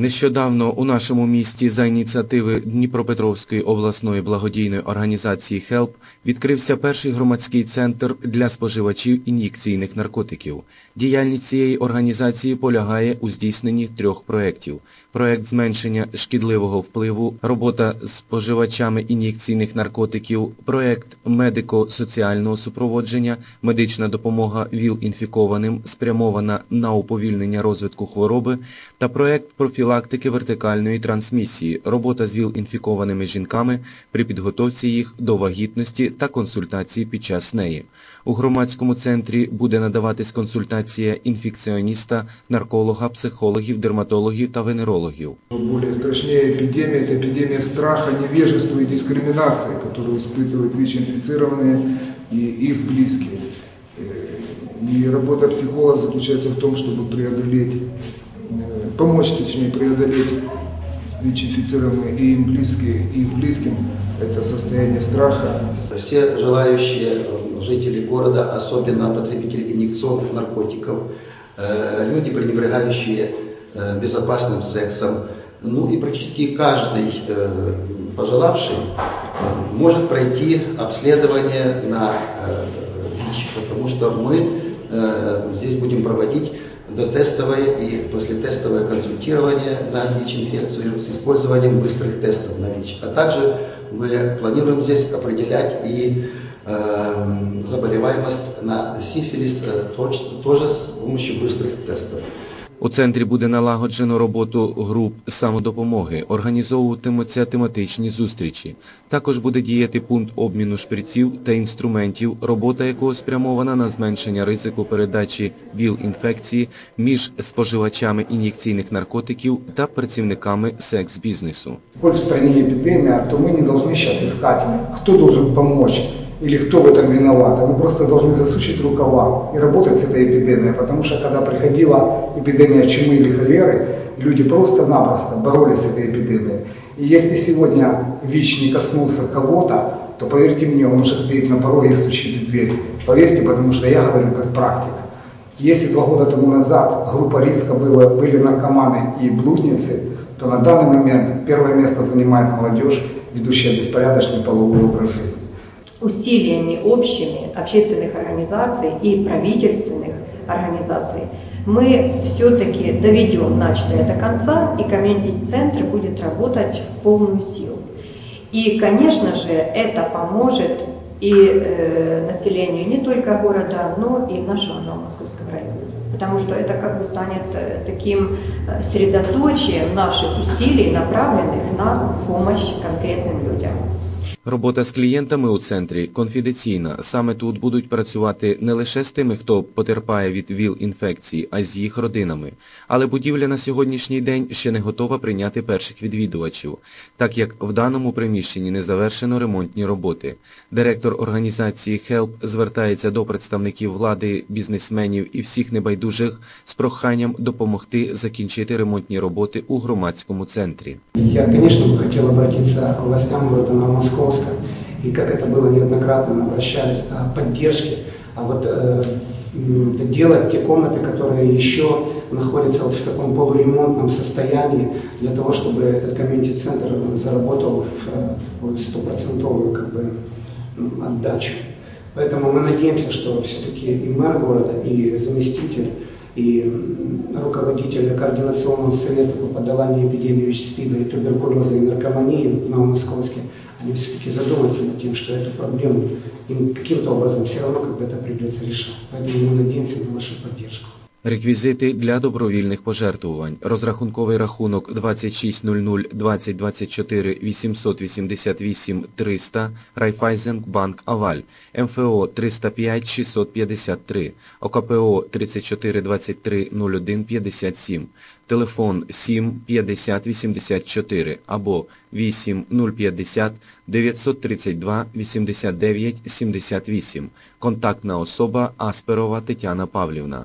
Нещодавно у нашому місті за ініціативи Дніпропетровської обласної благодійної організації «Хелп» відкрився перший громадський центр для споживачів ін'єкційних наркотиків. Діяльність цієї організації полягає у здійсненні трьох проєктів. Проєкт зменшення шкідливого впливу, робота з споживачами ін'єкційних наркотиків, проєкт медико-соціального супроводження, медична допомога ВІЛ-інфікованим, спрямована на уповільнення розвитку хвороби, та проєкт профілактики вертикальної трансмісії, робота з ВІЛ-інфікованими жінками при підготовці їх до вагітності та консультації під час неї. У громадському центрі буде надаватись консультація інфекціоніста, нарколога, психологів, дерматологів та венерологів. Более страшнее эпидемия – это эпидемия страха, невежества и дискриминации, которую испытывают ВИЧ-инфицированные и их близкие. Э, И работа психолога заключается в том, чтобы преодолеть, э, помочь, точнее, преодолеть ВИЧ-инфицированные и им близкие, и их близким это состояние страха, Все желающие жители города, особенно потребители инъекционных наркотиков, э, люди, пренебрегающие безопасным сексом, ну и практически каждый э, пожелавший э, может пройти обследование на э, ВИЧ, потому что мы э, здесь будем проводить дотестовое и послетестовое консультирование на ВИЧ-инфекцию с использованием быстрых тестов на ВИЧ. А также мы планируем здесь определять и э, заболеваемость на сифилис э, тоже с помощью быстрых тестов. У центрі буде налагоджено роботу груп самодопомоги, організовуватимуться тематичні зустрічі. Також буде діяти пункт обміну шприців та інструментів, робота якого спрямована на зменшення ризику передачі ВІЛ-інфекції між споживачами ін'єкційних наркотиків та працівниками секс-бізнесу. Коль в стране эпидемия, то мы не должны сейчас искать, кто должен помочь Или кто в этом виноват. А Мы просто должны засучить рукава и работать с этой эпидемией, потому что когда приходила эпидемия чумы или холеры, люди просто-напросто боролись с этой эпидемией. И если сегодня ВИЧ не коснулся кого-то, то поверьте мне, он уже стоит на пороге и стучит в дверь. Поверьте, потому что я говорю как практик. Если два года тому назад группа риска была, были наркоманы и блудницы, то на данный момент первое место занимает молодежь, ведущая беспорядочный половой образ жизни. Усилиями общими общественных организаций и правительственных организаций мы все-таки доведем начатое до конца, и комьюнити-центр будет работать в полную силу. И, конечно же, это поможет и э, населению не только города, но и нашего Новомосковского района. Потому что это как бы станет э, таким э, средоточием наших усилий, направленных на помощь конкретным людям. Робота з клієнтами у центрі конфіденційна. Саме тут будуть працювати не лише з тими, хто потерпає від ВІЛ-інфекції, а й з їх родинами. Але будівля на сьогоднішній день ще не готова прийняти перших відвідувачів, так як в даному приміщенні не завершено ремонтні роботи. Директор організації HELP звертається до представників влади, бізнесменів і всіх небайдужих з проханням допомогти закінчити ремонтні роботи у громадському центрі. Я, хотел обратиться к властям города Новомосковска, и как это было неоднократно, мы обращались о поддержке, а вот э, м, доделать те комнаты, которые еще находятся вот в таком полуремонтном состоянии, для того, чтобы этот комьюнити-центр заработал в э, стопроцентовую как бы, отдачу. Поэтому мы надеемся, что все-таки и мэр города, и заместитель, и руководитель Координационного совета по подоланию эпидемии ВИЧ-СПИДа и туберкулеза и наркомании в Новомосковске, они все-таки задумаются над тем, что эту проблему им каким-то образом все равно как бы это придется решать. Поэтому мы надеемся на вашу поддержку. Реквізити для добровільних пожертвувань. Розрахунковий рахунок 2600 2024 888 300 Райфайзенбанк Аваль, МФО 305 653, ОКПО 3423 01 57, телефон 7 50 84 або 8 050 932 89 78, контактна особа Асперова Тетяна Павлівна.